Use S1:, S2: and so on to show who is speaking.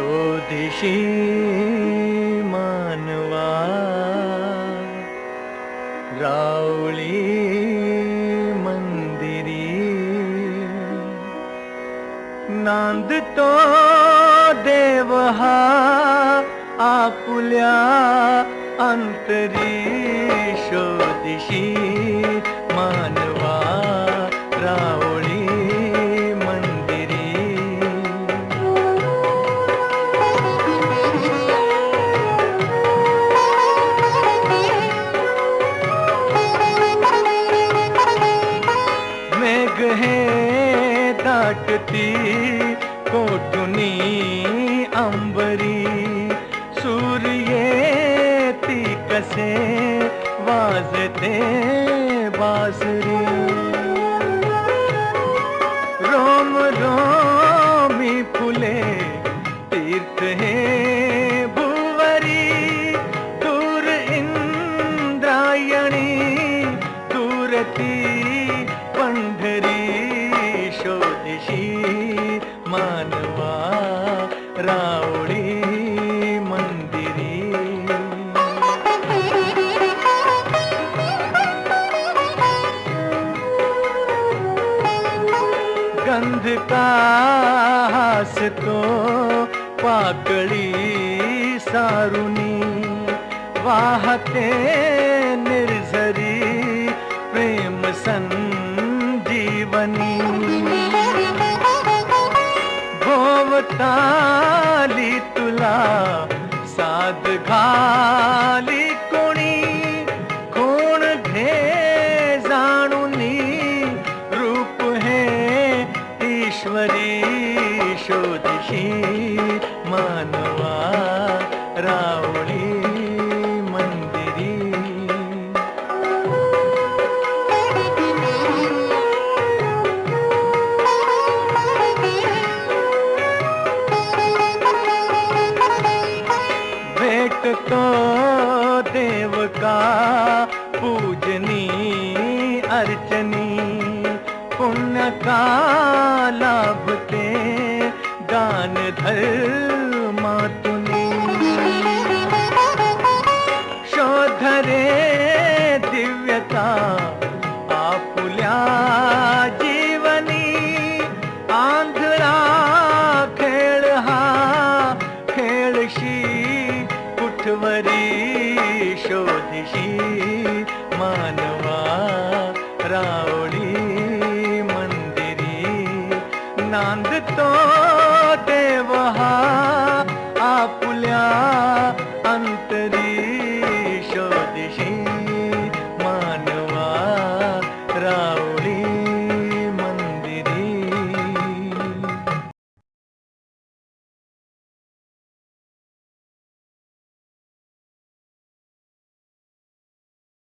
S1: शोधिषि मानवा। राळी मन्दिरी नान्दतो देवुल्या अन्तरी शोदिषी दाटती कोठुनी अंबरी। सूर्य ती कसे वाजते बासरी। रोम रोमी फुले तीर्थ हे भुवरी। दूर इंद्रायणी दूरती रावळी मंदिरी। गंध का तो पाकळी सारुनी। वाहते निर्झरी प्रेम संजीवनी। तुला साध घाली कोणी कोण घे जाणुनी रूप हे ईश्वरी शोधिशी मानवा रावळी तो देव का पूजनी अर्चनी पुण्य का लाभते दान धर्मातुनी शोधरे दिव्यता आपुल्या ी मानवा राडी मन्दिरी नान्दतो देवहा